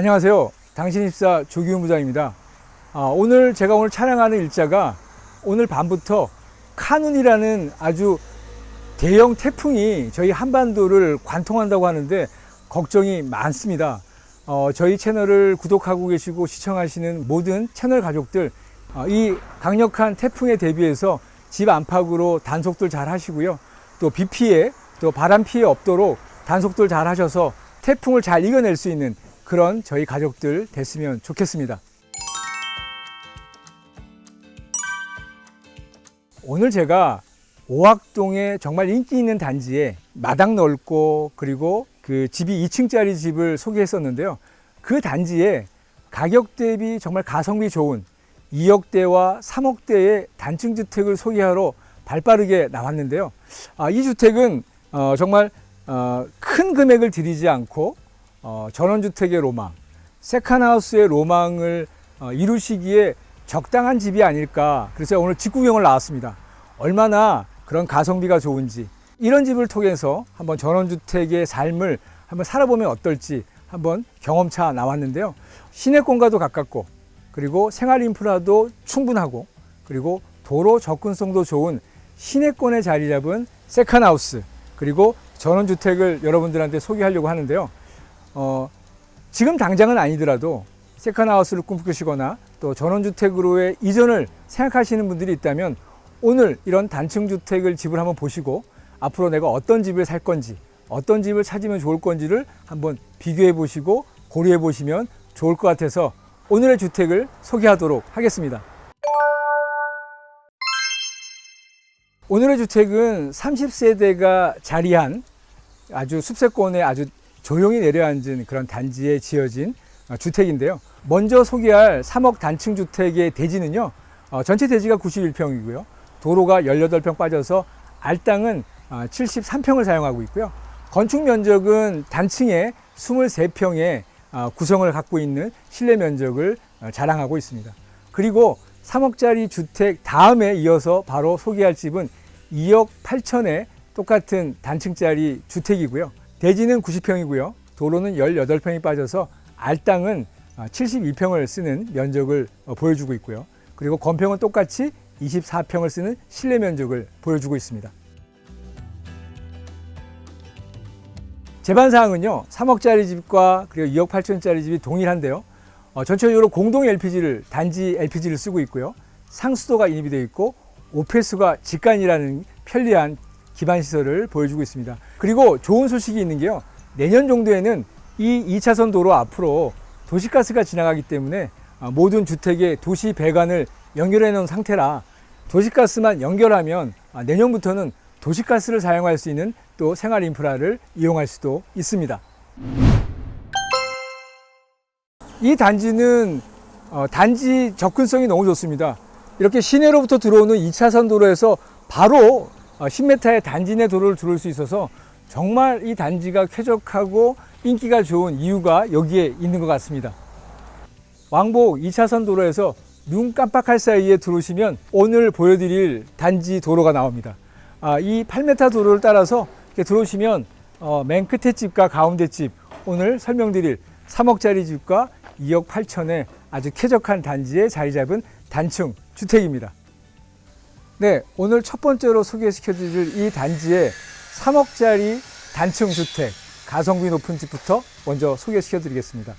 안녕하세요. 당신 입사 조기훈 부장입니다. 아, 오늘 제가 오늘 촬영하는 일자가 오늘 밤부터 카눈이라는 아주 대형 태풍이 저희 한반도를 관통한다고 하는데 걱정이 많습니다. 어, 저희 채널을 구독하고 계시고 시청하시는 모든 채널 가족들 어, 이 강력한 태풍에 대비해서 집 안팎으로 단속들 잘 하시고요. 또 비 피해 또 바람 피해 없도록 단속들 잘 하셔서 태풍을 잘 이겨낼 수 있는 그런 저희 가족들 됐으면 좋겠습니다. 오늘 제가 오학동에 정말 인기 있는 단지에 마당 넓고 그리고 그 집이 2층짜리 집을 소개했었는데요. 그 단지에 가격 대비 정말 가성비 좋은 2억대와 3억대의 단층 주택을 소개하러 발빠르게 나왔는데요. 아, 이 주택은 어, 정말 어, 큰 금액을 들이지 않고 어, 전원주택의 로망, 세컨하우스의 로망을 어, 이루시기에 적당한 집이 아닐까. 그래서 오늘 직구경을 나왔습니다. 얼마나 그런 가성비가 좋은지 이런 집을 통해서 한번 전원주택의 삶을 한번 살아보면 어떨지 한번 경험차 나왔는데요. 시내권과도 가깝고 그리고 생활 인프라도 충분하고 그리고 도로 접근성도 좋은 시내권에 자리 잡은 세컨하우스 그리고 전원주택을 여러분들한테 소개하려고 하는데요. 어, 지금 당장은 아니더라도 세컨하우스를 꿈꾸시거나 또 전원주택으로의 이전을 생각하시는 분들이 있다면 오늘 이런 단층 주택을 집을 한번 보시고 앞으로 내가 어떤 집을 살 건지 어떤 집을 찾으면 좋을 건지를 한번 비교해 보시고 고려해 보시면 좋을 것 같아서 오늘의 주택을 소개하도록 하겠습니다. 오늘의 주택은 30세대가 자리한 아주 숲세권에 아주 조용히 내려앉은 그런 단지에 지어진 어, 주택인데요. 먼저 소개할 3억 단층 주택의 대지는요. 어, 전체 대지가 91평이고요. 도로가 18평 빠져서 알땅은 73평을 사용하고 있고요. 건축 면적은 단층에 23평의 어, 구성을 갖고 있는 실내 면적을 어, 자랑하고 있습니다. 그리고 3억짜리 주택 다음에 이어서 바로 소개할 집은 2억 8천의 똑같은 단층짜리 주택이고요. 대지는 90평이고요. 도로는 18평이 빠져서 알땅은 72평을 쓰는 면적을 어, 보여주고 있고요. 그리고 건평은 똑같이 24평을 쓰는 실내 면적을 보여주고 있습니다. 제반 사항은요, 3억짜리 집과 그리고 2억 8천짜리 집이 동일한데요. 어, 전체적으로 공동 LPG를 단지 LPG를 쓰고 있고요. 상수도가 인입이 되어 있고 오페스가 직관이라는 편리한 기반 시설을 보여주고 있습니다. 그리고 좋은 소식이 있는 게요. 내년 정도에는 이 2차선 도로 앞으로 도시가스가 지나가기 때문에 어, 모든 주택의 도시 배관을 연결해 놓은 상태라 도시가스만 연결하면 아, 내년부터는 도시가스를 사용할 수 있는 또 생활 인프라를 이용할 수도 있습니다. 이 단지는 어, 단지 접근성이 너무 좋습니다. 이렇게 시내로부터 들어오는 2차선 도로에서 바로 어, 10m의 단지 내 도로를 들어올 수 있어서 정말 이 단지가 쾌적하고 인기가 좋은 이유가 여기에 있는 것 같습니다. 왕복 2차선 도로에서 눈 깜빡할 사이에 들어오시면 오늘 보여드릴 단지 도로가 나옵니다. 아, 이 8m 도로를 따라서 들어오시면 어, 맨 끝에 집과 가운데 집 오늘 설명드릴 3억짜리 집과 2억 8천의 아주 쾌적한 단지에 자리 잡은 단층 주택입니다. 네, 오늘 첫 번째로 소개시켜 드릴 이 단지의 3억짜리 단층 주택 가성비 높은 집부터 먼저 소개시켜 드리겠습니다.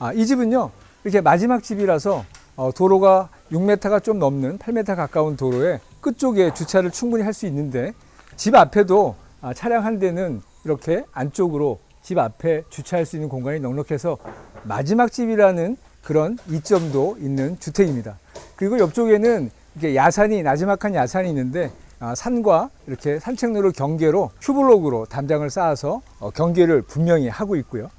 아, 이 집은요, 이렇게 마지막 집이라서 어, 도로가 6m가 좀 넘는 8m 가까운 도로에 끝쪽에 주차를 충분히 할 수 있는데 집 앞에도 아, 차량 한 대는 이렇게 안쪽으로 집 앞에 주차할 수 있는 공간이 넉넉해서 마지막 집이라는 그런 이점도 있는 주택입니다. 그리고 옆쪽에는 이렇게 야산이 나지막한 야산이 있는데 아, 산과 이렇게 산책로를 경계로 큐블록으로 담장을 쌓아서 어, 경계를 분명히 하고 있고요.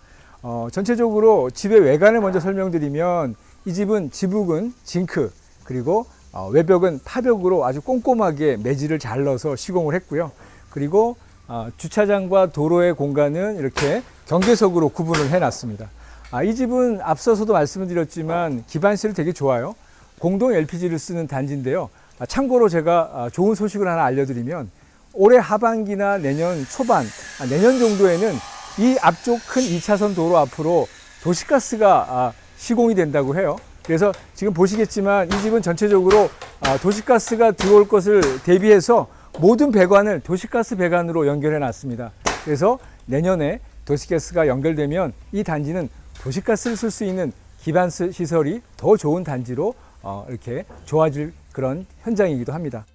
어, 전체적으로 집의 외관을 먼저 설명드리면 이 집은 지붕은 징크 그리고 어, 외벽은 파벽으로 아주 꼼꼼하게 매질을 잘 넣어서 시공을 했고요. 그리고 어, 주차장과 도로의 공간은 이렇게 경계석으로 구분을 해놨습니다. 아, 이 집은 앞서서도 말씀을 드렸지만 기반시를 되게 좋아요. 공동 LPG를 쓰는 단지인데요. 아, 참고로 제가 아, 좋은 소식을 하나 알려드리면 올해 하반기나 내년 초반, 아, 내년 정도에는 이 앞쪽 큰 2차선 도로 앞으로 도시가스가 아, 시공이 된다고 해요. 그래서 지금 보시겠지만 이 집은 전체적으로 아, 도시가스가 들어올 것을 대비해서 모든 배관을 도시가스 배관으로 연결해 놨습니다. 그래서 내년에 도시가스가 연결되면 이 단지는 도시가스를 쓸 수 있는 기반 시- 시설이 더 좋은 단지로 어, 이렇게 좋아질 그런 현장이기도 합니다.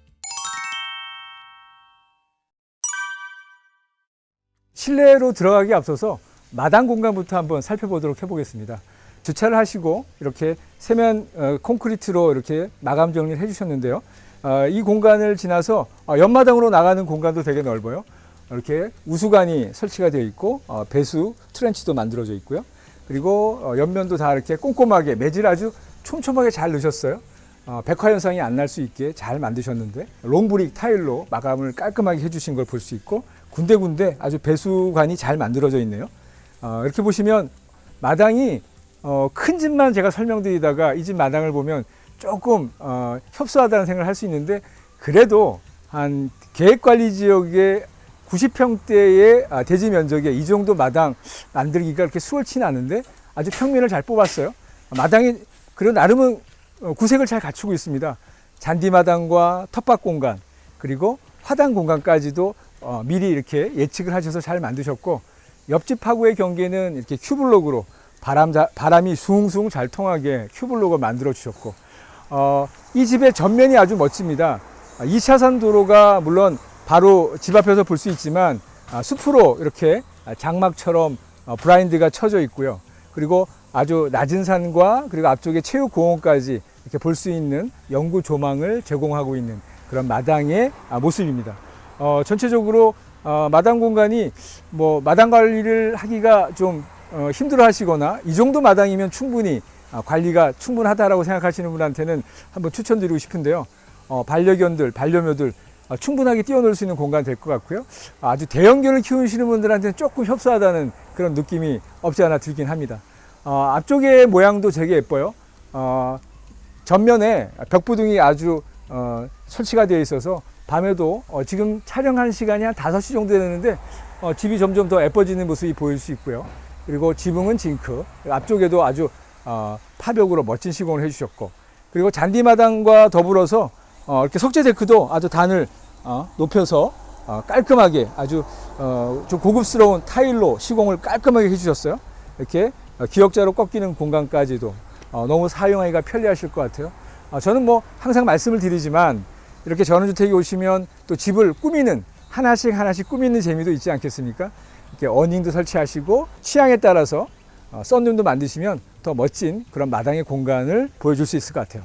실내로 들어가기 앞서서 마당 공간부터 한번 살펴보도록 해보겠습니다. 주차를 하시고 이렇게 세면 어, 콘크리트로 이렇게 마감 정리를 해주셨는데요. 어, 이 공간을 지나서 어, 옆마당으로 나가는 공간도 되게 넓어요. 이렇게 우수관이 설치가 되어 있고 어, 배수 트렌치도 만들어져 있고요. 그리고 어, 옆면도 다 이렇게 꼼꼼하게 매질 아주 촘촘하게 잘 넣으셨어요. 어, 백화 현상이 안 날 수 있게 잘 만드셨는데 롱브릭 타일로 마감을 깔끔하게 해주신 걸 볼 수 있고 군데군데 아주 배수관이 잘 만들어져 있네요. 어, 이렇게 보시면 마당이 어, 큰 집만 제가 설명드리다가 이 집 마당을 보면 조금 어, 협소하다는 생각을 할 수 있는데 그래도 한 계획관리 지역의 90평대의 아, 대지 면적에 이 정도 마당 만들기가 그렇게 수월치는 않은데 아주 평면을 잘 뽑았어요. 마당이 그런 나름은 어, 구색을 잘 갖추고 있습니다. 잔디마당과 텃밭 공간 그리고 화단 공간까지도 어, 미리 이렇게 예측을 하셔서 잘 만드셨고 옆집하고의 경계는 이렇게 큐블록으로 바람 자- 바람이 숭숭 잘 통하게 큐블록을 만들어 주셨고 어, 이 집의 전면이 아주 멋집니다. 2차선 도로가 물론 바로 집 앞에서 볼 수 있지만 아, 숲으로 이렇게 장막처럼 어, 브라인드가 쳐져 있고요. 그리고 아주 낮은 산과 그리고 앞쪽에 체육공원까지 이렇게 볼 수 있는 영구 조망을 제공하고 있는 그런 마당의 아, 모습입니다. 어, 전체적으로 어, 마당 공간이 뭐 마당 관리를 하기가 좀 어, 힘들어 하시거나 이 정도 마당이면 충분히 아, 관리가 충분하다라고 생각하시는 분한테는 한번 추천드리고 싶은데요. 어, 반려견들, 반려묘들 어, 충분하게 뛰어놀 수 있는 공간 될 것 같고요. 아주 대형견을 키우시는 분들한테는 조금 협소하다는 그런 느낌이 없지 않아 들긴 합니다. 어, 앞쪽의 모양도 되게 예뻐요. 어, 전면에 벽부등이 아주 어, 설치가 되어 있어서 밤에도 어, 지금 촬영한 시간이 한 5시 정도 되는데 어, 집이 점점 더 예뻐지는 모습이 보일 수 있고요. 그리고 지붕은 징크, 앞쪽에도 아주 어, 파벽으로 멋진 시공을 해주셨고 그리고 잔디마당과 더불어서 어, 이렇게 석재 데크도 아주 단을 어, 높여서 어, 깔끔하게 아주 어, 좀 고급스러운 타일로 시공을 깔끔하게 해주셨어요. 이렇게 어, 기역자로 꺾이는 공간까지도 어, 너무 사용하기가 편리하실 것 같아요. 어, 저는 뭐 항상 말씀을 드리지만 이렇게 전원주택에 오시면 또 집을 꾸미는 하나씩 하나씩 꾸미는 재미도 있지 않겠습니까? 이렇게 어닝도 설치하시고 취향에 따라서 어, 썬룸도 만드시면 더 멋진 그런 마당의 공간을 보여줄 수 있을 것 같아요.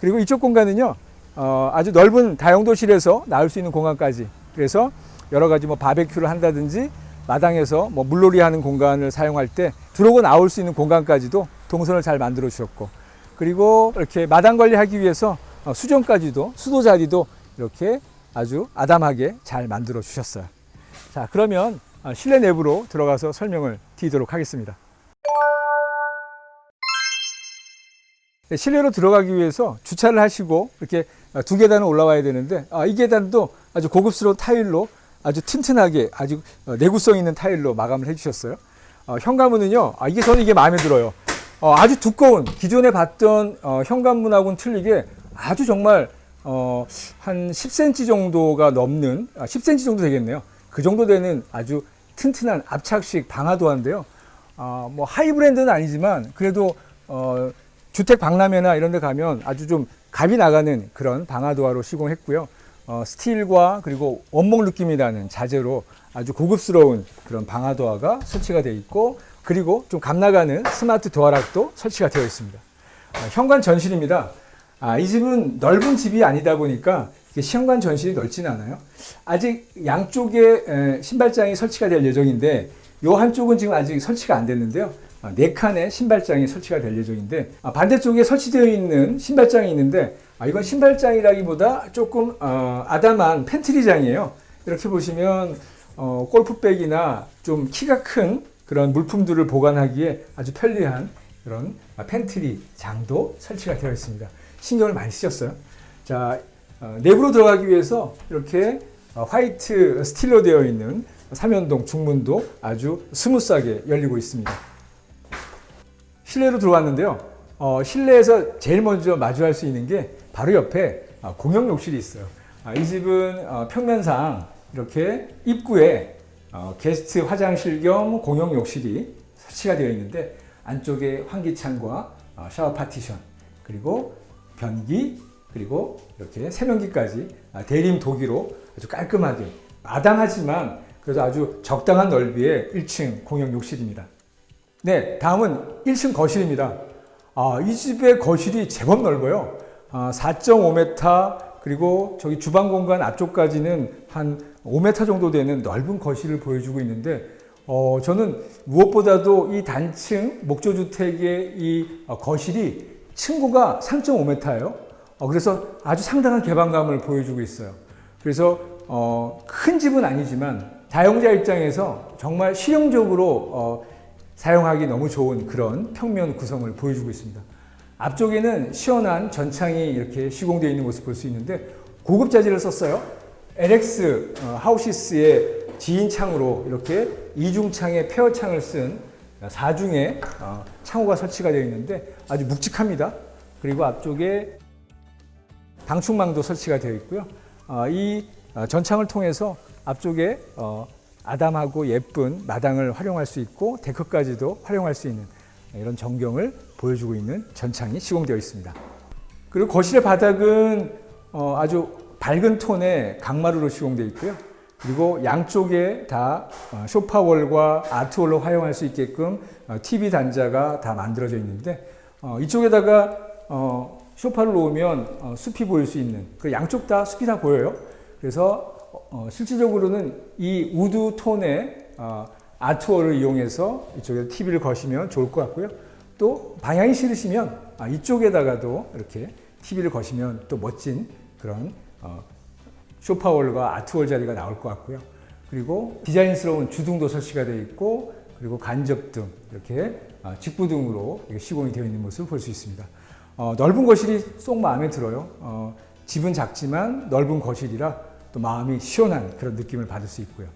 그리고 이쪽 공간은요, 어, 아주 넓은 다용도실에서 나올 수 있는 공간까지. 그래서 여러 가지 뭐 바베큐를 한다든지 마당에서 뭐 물놀이 하는 공간을 사용할 때 들어오고 나올 수 있는 공간까지도 동선을 잘 만들어 주셨고 그리고 이렇게 마당 관리하기 위해서 어, 수정까지도 수도 자리도 이렇게 아주 아담하게 잘 만들어 주셨어요. 자, 그러면 어, 실내 내부로 들어가서 설명을 드리도록 하겠습니다. 네, 실내로 들어가기 위해서 주차를 하시고 이렇게 어, 두 계단을 올라와야 되는데 아, 이 계단도 아주 고급스러운 타일로 아주 튼튼하게 아주 어, 내구성 있는 타일로 마감을 해주셨어요. 어, 현관문은요, 아, 이게 저는 이게 마음에 들어요. 어, 아주 두꺼운 기존에 봤던 어, 현관문하고는 틀리게 아주 정말 어, 한 10cm 정도가 넘는 아, 10cm 정도 되겠네요. 그 정도 되는 아주 튼튼한 압착식 방화도어인데요. 아, 뭐 하이 브랜드는 아니지만 그래도 어, 주택 박람회나 이런 데 가면 아주 좀 갑이 나가는 그런 방화도화로 시공했고요. 어, 스틸과 그리고 원목 느낌이 나는 자재로 아주 고급스러운 그런 방화 도화가 설치가 되어 있고 그리고 좀 감나가는 스마트 도어락도 설치가 되어 있습니다. 아, 현관 전실입니다. 아, 이 집은 넓은 집이 아니다 보니까 현관 전실이 넓지는 않아요. 아직 양쪽에 에, 신발장이 설치가 될 예정인데 요 한쪽은 지금 아직 설치가 안 됐는데요. 아, 네 칸의 신발장이 설치가 될 예정인데 아, 반대쪽에 설치되어 있는 신발장이 있는데 아, 이건 신발장이라기보다 조금 어, 아담한 팬트리장이에요. 이렇게 보시면 어, 골프백이나 좀 키가 큰 그런 물품들을 보관하기에 아주 편리한 그런 아, 팬트리 장도 설치가 되어 있습니다. 신경을 많이 쓰셨어요. 자, 어, 내부로 들어가기 위해서 이렇게 어, 화이트 스틸로 되어 있는 삼연동 중문도 아주 스무스하게 열리고 있습니다. 실내로 들어왔는데요. 어, 실내에서 제일 먼저 마주할 수 있는 게 바로 옆에 아, 공용 욕실이 있어요. 아, 이 집은 어, 평면상 이렇게 입구에 어, 게스트 화장실 겸 공용 욕실이 설치가 되어 있는데 안쪽에 환기창과 어, 샤워 파티션 그리고 변기 그리고 이렇게 세면기까지 아, 대림 도기로 아주 깔끔하게 아담하지만 그래도 아주 적당한 넓이의 1층 공용 욕실입니다. 네, 다음은 1층 거실입니다. 아, 이 집의 거실이 제법 넓어요. 아, 4.5m 그리고 저기 주방 공간 앞쪽까지는 한 5m 정도 되는 넓은 거실을 보여주고 있는데 어, 저는 무엇보다도 이 단층 목조주택의 이 어, 거실이 층고가 3.5m예요. 어, 그래서 아주 상당한 개방감을 보여주고 있어요. 그래서 어, 큰 집은 아니지만 다용자 입장에서 정말 실용적으로 어, 사용하기 너무 좋은 그런 평면 구성을 보여주고 있습니다. 앞쪽에는 시원한 전창이 이렇게 시공되어 있는 모습 볼 수 있는데 고급 자재를 썼어요. LX 어, 하우시스의 지인 창으로 이렇게 이중창에 페어 창을 쓴 4중의 어, 창호가 설치가 되어 있는데 아주 묵직합니다. 그리고 앞쪽에 방충망도 설치가 되어 있고요. 어, 이 어, 전창을 통해서 앞쪽에 어, 아담하고 예쁜 마당을 활용할 수 있고 데크까지도 활용할 수 있는 이런 전경을 보여주고 있는 전창이 시공되어 있습니다. 그리고 거실의 바닥은 어, 아주 밝은 톤의 강마루로 시공되어 있고요. 그리고 양쪽에 다 어, 쇼파월과 아트월로 활용할 수 있게끔 어, TV 단자가 다 만들어져 있는데 어, 이쪽에다가 어, 쇼파를 놓으면 어, 숲이 보일 수 있는 그 양쪽 다 숲이 다 보여요. 그래서 어, 실질적으로는 이 우드 톤의 어, 아트월을 이용해서 이쪽에 TV를 거시면 좋을 것 같고요. 또 방향이 싫으시면 아, 이쪽에다가도 이렇게 TV를 거시면 또 멋진 그런 어, 쇼파월과 아트월 자리가 나올 것 같고요. 그리고 디자인스러운 주등도 설치가 되어 있고 그리고 간접등 이렇게 어, 직부등으로 시공이 되어 있는 모습을 볼 수 있습니다. 어, 넓은 거실이 쏙 마음에 들어요. 어, 집은 작지만 넓은 거실이라 또 마음이 시원한 그런 느낌을 받을 수 있고요.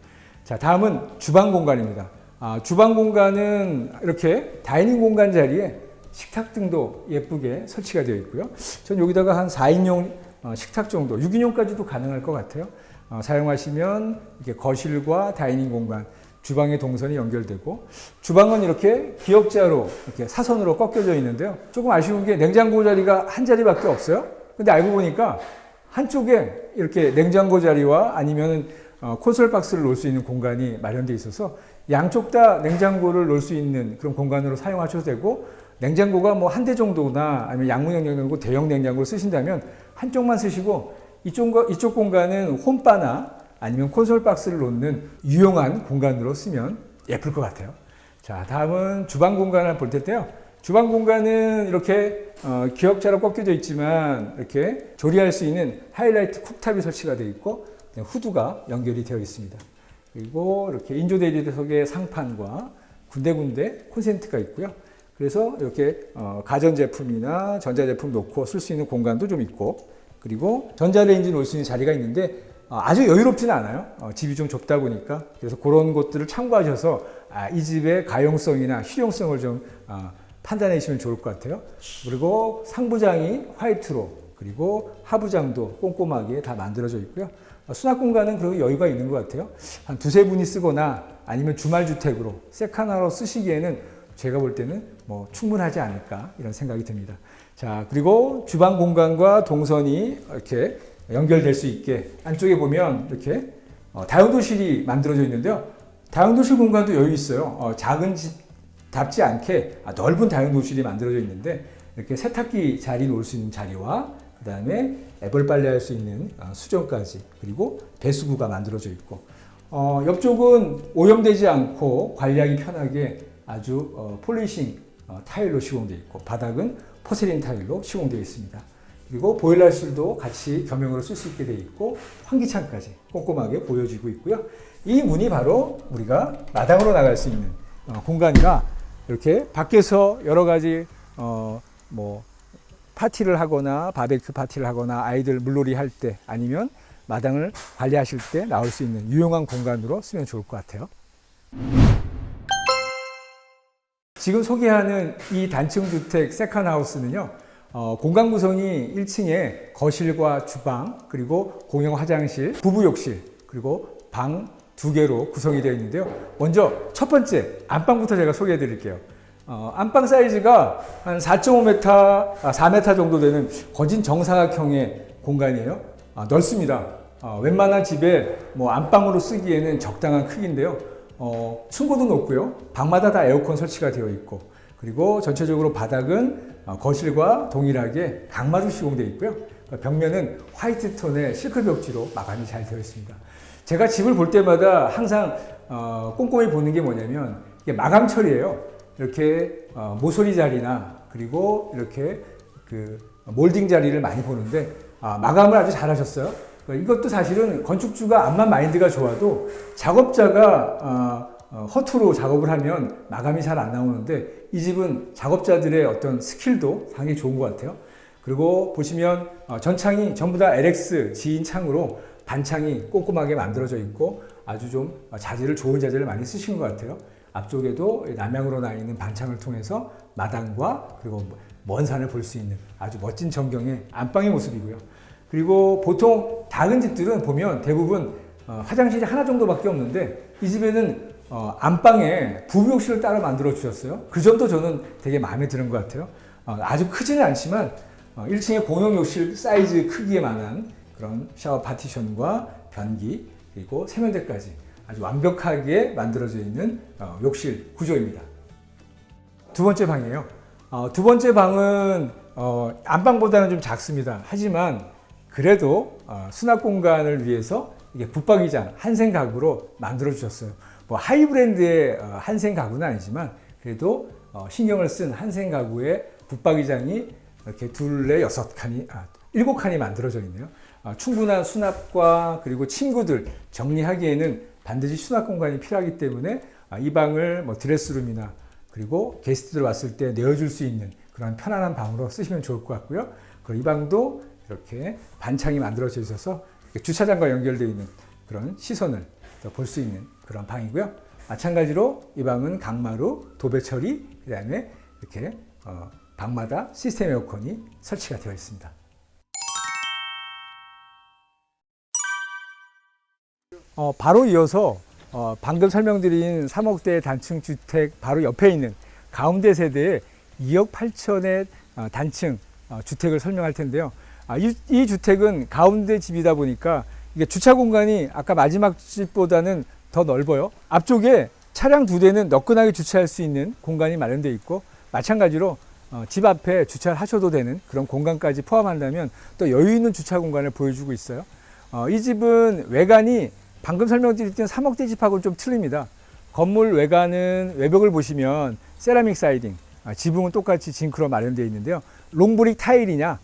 자, 다음은 주방 공간입니다. 아, 주방 공간은 이렇게 다이닝 공간 자리에 식탁 등도 예쁘게 설치가 되어 있고요. 전 여기다가 한 4인용 어, 식탁 정도, 6인용까지도 가능할 것 같아요. 어, 사용하시면 이렇게 거실과 다이닝 공간, 주방의 동선이 연결되고 주방은 이렇게 기역자로 이렇게 사선으로 꺾여져 있는데요. 조금 아쉬운 게 냉장고 자리가 한 자리밖에 없어요. 근데 알고 보니까 한쪽에 이렇게 냉장고 자리와 아니면 어, 콘솔 박스를 놓을 수 있는 공간이 마련되어 있어서 양쪽 다 냉장고를 놓을 수 있는 그런 공간으로 사용하셔도 되고 냉장고가 뭐 한 대 정도나 아니면 양문형 냉장고 대형 냉장고를 쓰신다면 한쪽만 쓰시고 이쪽, 이쪽 공간은 홈바나 아니면 콘솔 박스를 놓는 유용한 공간으로 쓰면 예쁠 것 같아요. 자, 다음은 주방 공간을 볼 텐데요. 주방 공간은 이렇게 어, 기역자로 꺾여져 있지만 이렇게 조리할 수 있는 하이라이트 쿡탑이 설치가 되어 있고 후드가 연결이 되어 있습니다. 그리고 이렇게 인조 대리석의 상판과 군데군데 콘센트가 있고요. 그래서 이렇게 어, 가전제품이나 전자제품 놓고 쓸 수 있는 공간도 좀 있고 그리고 전자레인지 놓을 수 있는 자리가 있는데 어, 아주 여유롭지는 않아요. 어, 집이 좀 좁다 보니까 그래서 그런 것들을 참고하셔서 아, 이 집의 가용성이나 실용성을 좀 어, 판단해 주시면 좋을 것 같아요. 그리고 상부장이 화이트로 그리고 하부장도 꼼꼼하게 다 만들어져 있고요. 어, 수납 공간은 그리고 여유가 있는 것 같아요. 한 두세 분이 쓰거나 아니면 주말 주택으로 세카나로 쓰시기에는 제가 볼 때는 뭐 충분하지 않을까 이런 생각이 듭니다. 자, 그리고 주방 공간과 동선이 이렇게 연결될 수 있게 안쪽에 보면 이렇게 어, 다용도실이 만들어져 있는데요. 다용도실 공간도 여유 있어요. 어, 작은 집답지 않게 아, 넓은 다용도실이 만들어져 있는데 이렇게 세탁기 자리 놓을 수 있는 자리와 그 다음에 애벌 빨래할 수 있는 어, 수전까지 그리고 배수구가 만들어져 있고 어, 옆쪽은 오염되지 않고 관리하기 편하게 아주 어, 폴리싱 어, 타일로 시공되어 있고 바닥은 포세린 타일로 시공되어 있습니다. 그리고 보일러실도 같이 겸용으로 쓸 수 있게 되어 있고 환기창까지 꼼꼼하게 보여지고 있고요. 이 문이 바로 우리가 마당으로 나갈 수 있는 어, 공간이라 이렇게 밖에서 여러 가지 어, 뭐 파티를 하거나 바베큐 파티를 하거나 아이들 물놀이 할 때 아니면 마당을 관리하실 때 나올 수 있는 유용한 공간으로 쓰면 좋을 것 같아요. 지금 소개하는 이 단층 주택 세컨 하우스는요, 어, 공간 구성이 1층에 거실과 주방, 그리고 공용 화장실, 부부 욕실, 그리고 방 두 개로 구성이 되어 있는데요. 먼저 첫 번째 안방부터 제가 소개해 드릴게요. 어, 안방 사이즈가 한 4.5m, 아, 4m 정도 되는 거진 정사각형의 공간이에요. 아, 넓습니다. 어, 웬만한 집에 뭐 안방으로 쓰기에는 적당한 크기인데요. 어, 층고도 높고요. 방마다 다 에어컨 설치가 되어 있고, 그리고 전체적으로 바닥은 어, 거실과 동일하게 강마루 시공되어 있고요. 어, 벽면은 화이트 톤의 실크 벽지로 마감이 잘 되어 있습니다. 제가 집을 볼 때마다 항상 어, 꼼꼼히 보는 게 뭐냐면 이게 마감 처리예요. 이렇게 어, 모서리 자리나 그리고 이렇게 그 몰딩 자리를 많이 보는데 아, 마감을 아주 잘하셨어요. 그러니까 이것도 사실은 건축주가 암만 마인드가 좋아도 작업자가 어, 어, 허투루 작업을 하면 마감이 잘 안 나오는데 이 집은 작업자들의 어떤 스킬도 상당히 좋은 것 같아요. 그리고 보시면 어, 전창이 전부 다 LX 지인 창으로 반창이 꼼꼼하게 만들어져 있고 아주 좀 자재를 좋은 자재를 많이 쓰신 것 같아요. 앞쪽에도 남향으로 나 있는 반창을 통해서 마당과 그리고 먼 산을 볼 수 있는 아주 멋진 전경의 안방의 모습이고요. 그리고 보통 작은 집들은 보면 대부분 어, 화장실이 하나 정도밖에 없는데 이 집에는 어, 안방에 부부욕실을 따로 만들어 주셨어요. 그 점도 저는 되게 마음에 드는 것 같아요. 어, 아주 크지는 않지만 어, 1층에 공용욕실 사이즈 크기에 만한 그런 샤워 파티션과 변기 그리고 세면대까지 아주 완벽하게 만들어져 있는 어, 욕실 구조입니다. 두 번째 방이에요. 어, 두 번째 방은 어, 안방보다는 좀 작습니다. 하지만 그래도 어, 수납 공간을 위해서 이게 붙박이장 한생 가구로 만들어 주셨어요. 뭐 하이 브랜드의 어, 한생 가구는 아니지만 그래도 어, 신경을 쓴 한생 가구의 붙박이장이 이렇게 둘레 여섯 칸이 아, 일곱 칸이 만들어져 있네요. 아, 충분한 수납과 그리고 친구들 정리하기에는 반드시 수납 공간이 필요하기 때문에 아, 이 방을 뭐 드레스룸이나 그리고 게스트들 왔을 때 내어줄 수 있는 그런 편안한 방으로 쓰시면 좋을 것 같고요. 그리고 이 방도 이렇게 반창이 만들어져 있어서 주차장과 연결되어 있는 그런 시선을 볼 수 있는 그런 방이고요. 마찬가지로 이 방은 강마루, 도배 처리, 그 다음에 이렇게 어, 방마다 시스템 에어컨이 설치가 되어 있습니다. 어, 바로 이어서 어, 방금 설명드린 3억대 단층 주택 바로 옆에 있는 가운데 세대의 2억 8천의 어, 단층 어, 주택을 설명할 텐데요. 아, 이, 이 주택은 가운데 집이다 보니까 이게 주차 공간이 아까 마지막 집보다는 더 넓어요. 앞쪽에 차량 두 대는 너끈하게 주차할 수 있는 공간이 마련되어 있고 마찬가지로 어, 집 앞에 주차를 하셔도 되는 그런 공간까지 포함한다면 또 여유 있는 주차 공간을 보여주고 있어요. 어, 이 집은 외관이 방금 설명드렸던 3억대 집하고는 좀 틀립니다. 건물 외관은 외벽을 보시면 세라믹 사이딩, 아, 지붕은 똑같이 징크로 마련되어 있는데요. 롱브릭 타일이냐, 아,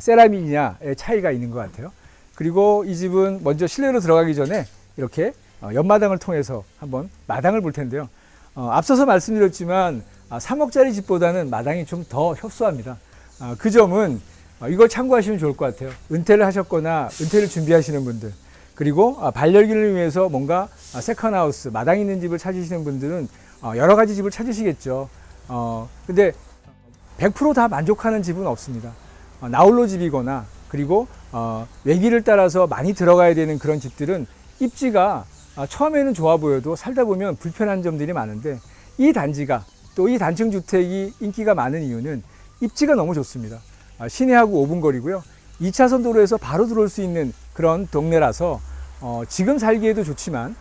세라믹이냐의 차이가 있는 것 같아요. 그리고 이 집은 먼저 실내로 들어가기 전에 이렇게 어, 옆마당을 통해서 한번 마당을 볼 텐데요. 어, 앞서서 말씀드렸지만 아, 3억짜리 집보다는 마당이 좀 더 협소합니다. 아, 그 점은 어, 이걸 참고하시면 좋을 것 같아요. 은퇴를 하셨거나 은퇴를 준비하시는 분들 그리고 아, 반려기를 위해서 뭔가 아, 세컨하우스 마당 있는 집을 찾으시는 분들은 어, 여러 가지 집을 찾으시겠죠. 어, 근데 100%다 만족하는 집은 없습니다. 어, 나홀로 집이거나 그리고 어, 외기를 따라서 많이 들어가야 되는 그런 집들은 입지가 아, 처음에는 좋아 보여도 살다 보면 불편한 점들이 많은데 이 단지가 또 이 단층 주택이 인기가 많은 이유는 입지가 너무 좋습니다. 아, 시내하고 5분 거리고요. 2차선 도로에서 바로 들어올 수 있는 그런 동네라서 어, 지금 살기에도 좋지만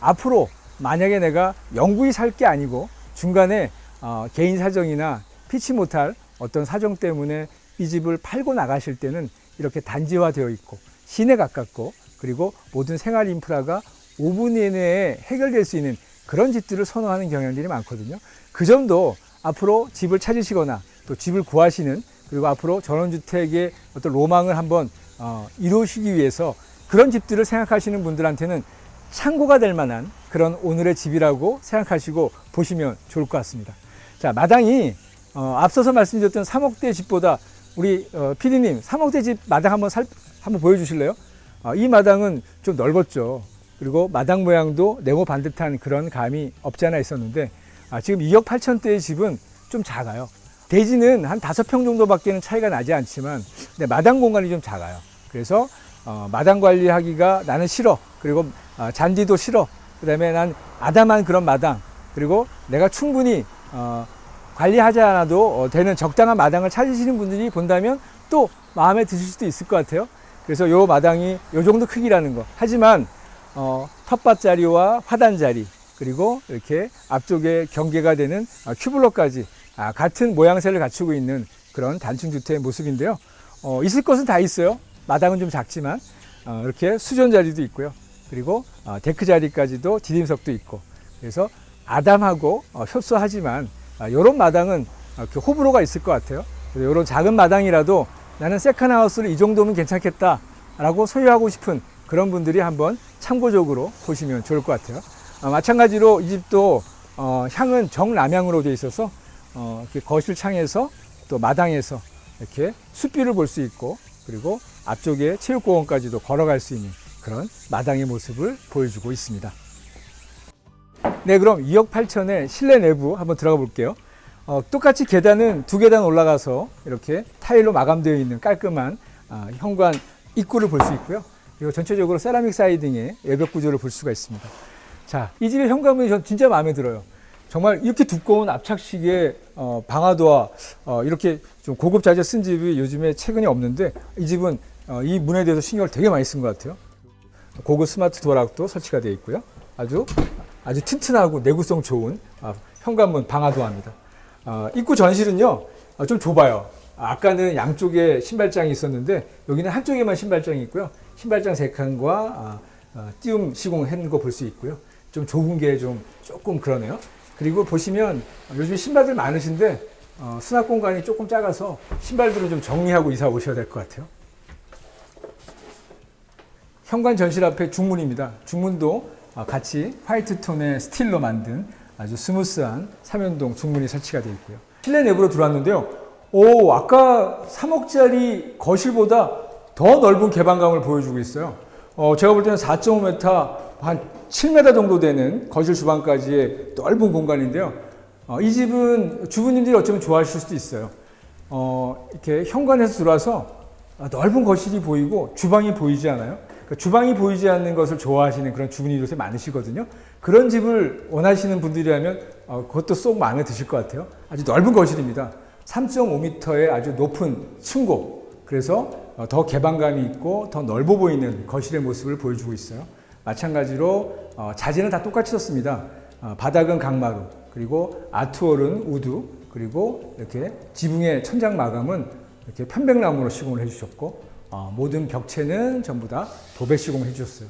앞으로 만약에 내가 영구히 살 게 아니고 중간에 어, 개인 사정이나 피치 못할 어떤 사정 때문에 이 집을 팔고 나가실 때는 이렇게 단지화 되어 있고 시내 가깝고 그리고 모든 생활 인프라가 5분 이내에 해결될 수 있는 그런 집들을 선호하는 경향들이 많거든요. 그 점도 앞으로 집을 찾으시거나 또 집을 구하시는 그리고 앞으로 전원주택의 어떤 로망을 한번 어, 이루시기 위해서 그런 집들을 생각하시는 분들한테는 참고가 될 만한 그런 오늘의 집이라고 생각하시고 보시면 좋을 것 같습니다. 자, 마당이 어, 앞서서 말씀드렸던 3억대 집보다 우리 어, PD님 3억대 집 마당 한번 살, 한번 보여주실래요? 어, 이 마당은 좀 넓었죠. 그리고 마당 모양도 네모 반듯한 그런 감이 없지 않아 있었는데 아, 지금 2억 8천대의 집은 좀 작아요. 대지는 한 다섯 평 정도밖에는 차이가 나지 않지만 근데 마당 공간이 좀 작아요. 그래서 어, 마당 관리하기가 나는 싫어. 그리고 어, 잔디도 싫어. 그다음에 난 아담한 그런 마당. 그리고 내가 충분히 어, 관리하지 않아도 어, 되는 적당한 마당을 찾으시는 분들이 본다면 또 마음에 드실 수도 있을 것 같아요. 그래서 요 마당이 요 정도 크기라는 거. 하지만 어, 텃밭 자리와 화단 자리 그리고 이렇게 앞쪽에 경계가 되는 어, 큐블럭까지 아, 같은 모양새를 갖추고 있는 그런 단층 주택의 모습인데요. 어, 있을 것은 다 있어요. 마당은 좀 작지만 어, 이렇게 수전 자리도 있고요. 그리고 어, 데크 자리까지도 디딤석도 있고 그래서 아담하고 어, 협소하지만 이런 마당은 어, 이렇게 호불호가 있을 것 같아요. 이런 작은 마당이라도 나는 세컨하우스를 이 정도면 괜찮겠다라고 소유하고 싶은 그런 분들이 한번 참고적으로 보시면 좋을 것 같아요. 어, 마찬가지로 이 집도 어, 향은 정남향으로 되어 있어서 어, 거실 창에서 또 마당에서 이렇게 숲뷰를 볼 수 있고 그리고 앞쪽에 체육공원까지도 걸어갈 수 있는 그런 마당의 모습을 보여주고 있습니다. 네, 그럼 2억 8천의 실내 내부 한번 들어가 볼게요. 어, 똑같이 계단은 두 계단 올라가서 이렇게 타일로 마감되어 있는 깔끔한 아, 현관 입구를 볼 수 있고요. 그리고 전체적으로 세라믹 사이딩의 외벽 구조를 볼 수가 있습니다. 자, 이 집의 현관문이 전 진짜 마음에 들어요. 정말 이렇게 두꺼운 압착식의 어, 방화도와 어, 이렇게 좀 고급 자재 쓴 집이 요즘에 최근에 없는데 이 집은 어, 이 문에 대해서 신경을 되게 많이 쓴 것 같아요. 고급 스마트 도어락도 설치가 되어 있고요. 아주 아주 튼튼하고 내구성 좋은 아, 현관문 방화도어입니다. 어, 입구 전실은요 어, 좀 좁아요. 아까는 양쪽에 신발장이 있었는데 여기는 한쪽에만 신발장이 있고요. 신발장 세 칸과 아, 어, 띄움 시공한 거 볼 수 있고요. 좀 좁은 게 좀 조금 그러네요. 그리고 보시면 요즘 신발들 많으신데 어, 수납 공간이 조금 작아서 신발들을 좀 정리하고 이사 오셔야 될 것 같아요. 현관 전실 앞에 중문입니다. 중문도 아, 같이 화이트 톤의 스틸로 만든 아주 스무스한 삼연동 중문이 설치가 되어 있고요. 실내 내부로 들어왔는데요. 오, 아까 3억짜리 거실보다 더 넓은 개방감을 보여주고 있어요. 어, 제가 볼 때는 4.5m, 한 7m 정도 되는 거실 주방까지의 넓은 공간인데요. 어, 이 집은 주부님들이 어쩌면 좋아하실 수도 있어요. 어, 이렇게 현관에서 들어와서 넓은 거실이 보이고 주방이 보이지 않아요? 그러니까 주방이 보이지 않는 것을 좋아하시는 그런 주부님이 요새 많으시거든요. 그런 집을 원하시는 분들이라면 어, 그것도 쏙 마음에 드실 것 같아요. 아주 넓은 거실입니다. 3.5m의 아주 높은 층고. 그래서 어, 더 개방감이 있고 더 넓어 보이는 거실의 모습을 보여주고 있어요. 마찬가지로 어, 자재는 다 똑같이 썼습니다. 어, 바닥은 강마루, 그리고 아트월은 우드, 그리고 이렇게 지붕의 천장 마감은 이렇게 편백나무로 시공을 해주셨고 어, 모든 벽체는 전부 다 도배 시공을 해주셨어요.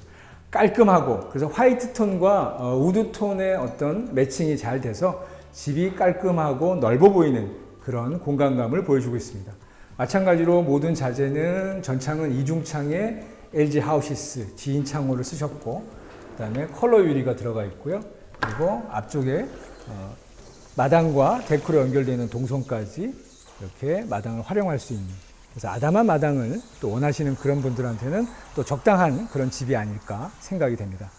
깔끔하고 그래서 화이트 톤과 어, 우드 톤의 어떤 매칭이 잘 돼서 집이 깔끔하고 넓어 보이는 그런 공간감을 보여주고 있습니다. 마찬가지로 모든 자재는 전창은 이중창에 LG 하우시스 지인 창호를 쓰셨고 그다음에 컬러 유리가 들어가 있고요. 그리고 앞쪽에 어, 마당과 데크로 연결되는 동선까지 이렇게 마당을 활용할 수 있는 그래서 아담한 마당을 또 원하시는 그런 분들한테는 또 적당한 그런 집이 아닐까 생각이 됩니다.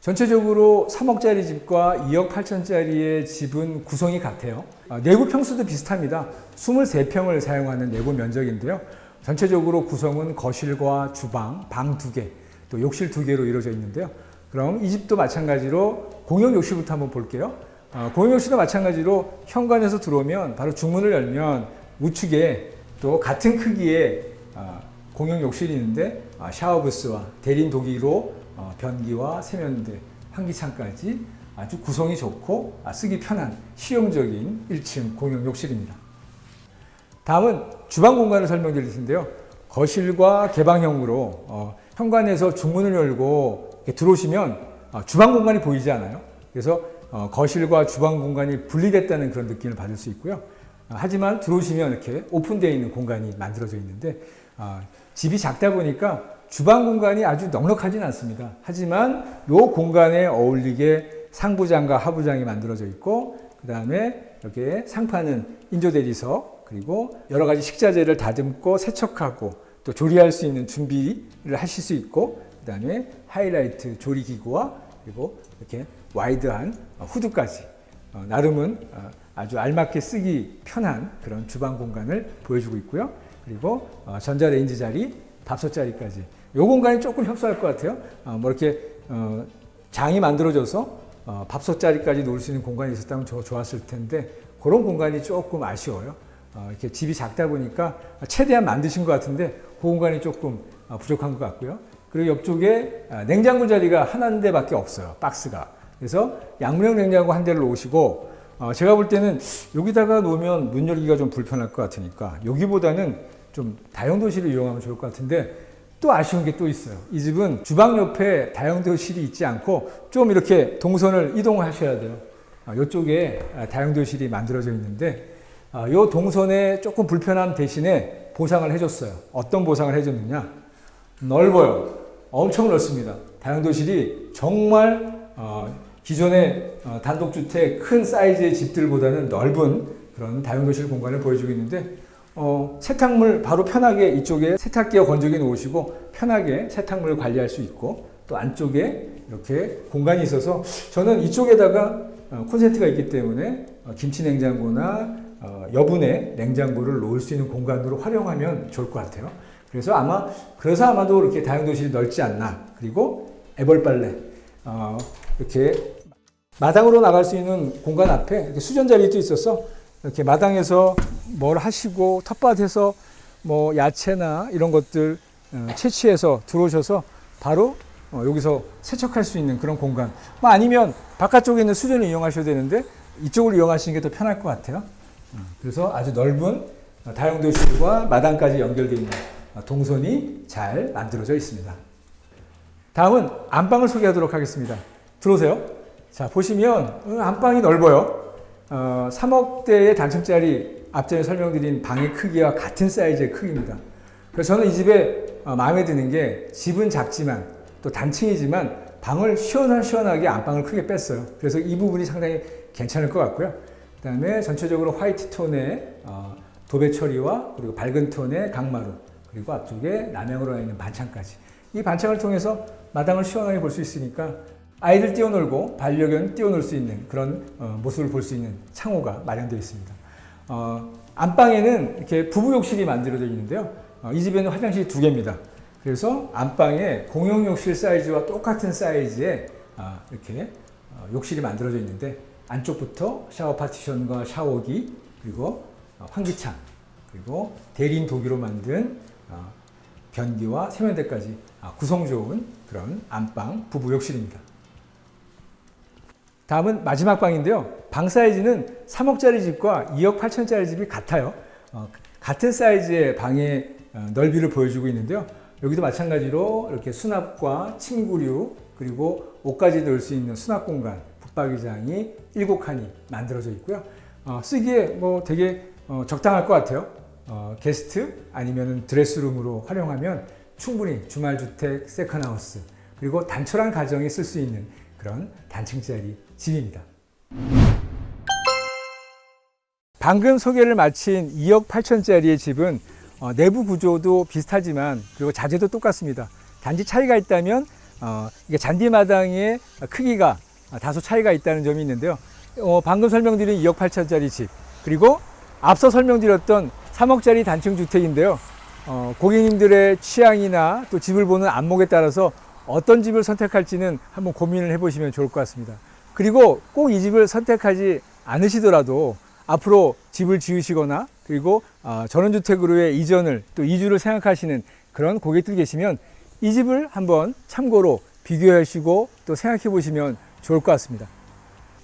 전체적으로 3억짜리 집과 2억 8천짜리의 집은 구성이 같아요. 아, 내부 평수도 비슷합니다. 23평을 사용하는 내부 면적인데요. 전체적으로 구성은 거실과 주방, 방 두 개, 또 욕실 두 개로 이루어져 있는데요. 그럼 이 집도 마찬가지로 공용 욕실부터 한번 볼게요. 어, 공용 욕실도 마찬가지로 현관에서 들어오면 바로 중문을 열면 우측에 또 같은 크기의 어, 공용 욕실이 있는데 어, 샤워 부스와 대린 도기로 어, 변기와 세면대, 환기창까지 아주 구성이 좋고 아, 쓰기 편한 실용적인 1층 공용 욕실입니다. 다음은 주방 공간을 설명드릴 텐데요. 거실과 개방형으로 어, 현관에서 중문을 열고 들어오시면 어, 주방 공간이 보이지 않아요. 그래서 어, 거실과 주방 공간이 분리됐다는 그런 느낌을 받을 수 있고요. 어, 하지만 들어오시면 이렇게 오픈되어 있는 공간이 만들어져 있는데 어, 집이 작다 보니까 주방 공간이 아주 넉넉하진 않습니다. 하지만 이 공간에 어울리게 상부장과 하부장이 만들어져 있고 그 다음에 이렇게 상판은 인조대리석 그리고 여러 가지 식자재를 다듬고 세척하고 또 조리할 수 있는 준비를 하실 수 있고 그 다음에 하이라이트 조리기구와 그리고 이렇게 와이드한 어, 후드까지 어, 나름은 어, 아주 알맞게 쓰기 편한 그런 주방 공간을 보여주고 있고요. 그리고 어, 전자레인지 자리, 밥솥 자리까지. 이 공간이 조금 협소할 것 같아요. 어, 뭐 이렇게 어, 장이 만들어져서 어, 밥솥 자리까지 놓을 수 있는 공간이 있었다면 더 좋았을 텐데 그런 공간이 조금 아쉬워요. 어, 이렇게 집이 작다 보니까 최대한 만드신 것 같은데 그 공간이 조금 어, 부족한 것 같고요. 그리고 옆쪽에 아, 냉장고 자리가 하나 대밖에 없어요. 박스가. 그래서 양문형 냉장고 한 대를 놓으시고 어, 제가 볼 때는 여기다가 놓으면 문 열기가 좀 불편할 것 같으니까 여기보다는 좀 다용도실을 이용하면 좋을 것 같은데 또 아쉬운 게 또 있어요. 이 집은 주방 옆에 다용도실이 있지 않고 좀 이렇게 동선을 이동하셔야 돼요. 아, 이쪽에 아, 다용도실이 만들어져 있는데 이 동선에 조금 불편함 대신에 보상을 해줬어요. 어떤 보상을 해줬느냐? 넓어요. 엄청 넓습니다. 다용도실이 정말 어, 기존의 어, 단독주택 큰 사이즈의 집들보다는 넓은 그런 다용도실 공간을 보여주고 있는데 어, 세탁물 바로 편하게 이쪽에 세탁기와 건조기 놓으시고 편하게 세탁물을 관리할 수 있고 또 안쪽에 이렇게 공간이 있어서 저는 이쪽에다가 어, 콘센트가 있기 때문에 어, 김치 냉장고나 어, 여분의 냉장고를 놓을 수 있는 공간으로 활용하면 좋을 것 같아요. 그래서 아마 그래서 아마도 이렇게 다용도실이 넓지 않나. 그리고 애벌 빨래 어, 이렇게 마당으로 나갈 수 있는 공간 앞에 수전 자리도 있어서 이렇게 마당에서 뭘 하시고 텃밭에서 뭐 야채나 이런 것들 어, 채취해서 들어오셔서 바로 어, 여기서 세척할 수 있는 그런 공간. 뭐 아니면 바깥쪽에 있는 수전을 이용하셔도 되는데 이쪽을 이용하시는 게 더 편할 것 같아요. 어, 그래서 아주 넓은 어, 다용도실과 마당까지 연결되어 있는 어, 동선이 잘 만들어져 있습니다. 다음은 안방을 소개하도록 하겠습니다. 들어오세요. 자, 보시면 어, 안방이 넓어요. 어, 3억대의 단층짜리 앞전에 설명드린 방의 크기와 같은 사이즈의 크기입니다. 그래서 저는 이 집에 어, 마음에 드는 게 집은 작지만 또 단층이지만 방을 시원시원하게 안방을 크게 뺐어요. 그래서 이 부분이 상당히 괜찮을 것 같고요. 그 다음에 전체적으로 화이트 톤의 어, 도배 처리와 그리고 밝은 톤의 강마루 그리고 앞쪽에 남향으로 나 있는 반창까지 이 반창을 통해서 마당을 시원하게 볼 수 있으니까 아이들 뛰어놀고 반려견 뛰어놀 수 있는 그런 어, 모습을 볼 수 있는 창호가 마련되어 있습니다. 어, 안방에는 이렇게 부부 욕실이 만들어져 있는데요. 어, 이 집에는 화장실이 두 개입니다. 그래서 안방에 공용 욕실 사이즈와 똑같은 사이즈의 아, 이렇게 어, 욕실이 만들어져 있는데 안쪽부터 샤워 파티션과 샤워기 그리고 어, 환기창 그리고 대린 도기로 만든 어, 변기와 세면대까지 아, 구성 좋은 그런 안방 부부 욕실입니다. 다음은 마지막 방인데요. 방 사이즈는 3억짜리 집과 2억 8천짜리 집이 같아요. 어, 같은 사이즈의 방의 어, 넓이를 보여주고 있는데요. 여기도 마찬가지로 이렇게 수납과 침구류 그리고 옷까지 넣을 수 있는 수납 공간 붙박이장이 7칸이 만들어져 있고요. 어, 쓰기에 뭐 되게 어, 적당할 것 같아요. 어, 게스트 아니면 드레스룸으로 활용하면 충분히 주말주택 세컨하우스 그리고 단촐한 가정이 쓸 수 있는 그런 단층짜리 집입니다. 방금 소개를 마친 2억 8천짜리의 집은 어, 내부 구조도 비슷하지만 그리고 자재도 똑같습니다. 단지 차이가 있다면 어, 이게 잔디마당의 크기가 다소 차이가 있다는 점이 있는데요. 어, 방금 설명드린 2억 8천짜리 집 그리고 앞서 설명드렸던 3억짜리 단층 주택인데요. 어, 고객님들의 취향이나 또 집을 보는 안목에 따라서 어떤 집을 선택할지는 한번 고민을 해보시면 좋을 것 같습니다. 그리고 꼭 이 집을 선택하지 않으시더라도 앞으로 집을 지으시거나 그리고 어, 전원주택으로의 이전을 또 이주를 생각하시는 그런 고객들이 계시면 이 집을 한번 참고로 비교하시고 또 생각해 보시면 좋을 것 같습니다.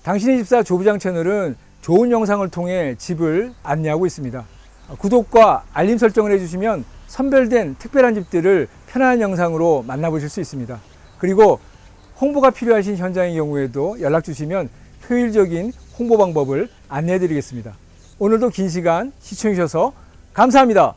당신의 집사 조부장 채널은 좋은 영상을 통해 집을 안내하고 있습니다. 어, 구독과 알림 설정을 해주시면 선별된 특별한 집들을 편안한 영상으로 만나보실 수 있습니다. 그리고 홍보가 필요하신 현장의 경우에도 연락 주시면 효율적인 홍보 방법을 안내해 드리겠습니다. 오늘도 긴 시간 시청해 주셔서 감사합니다.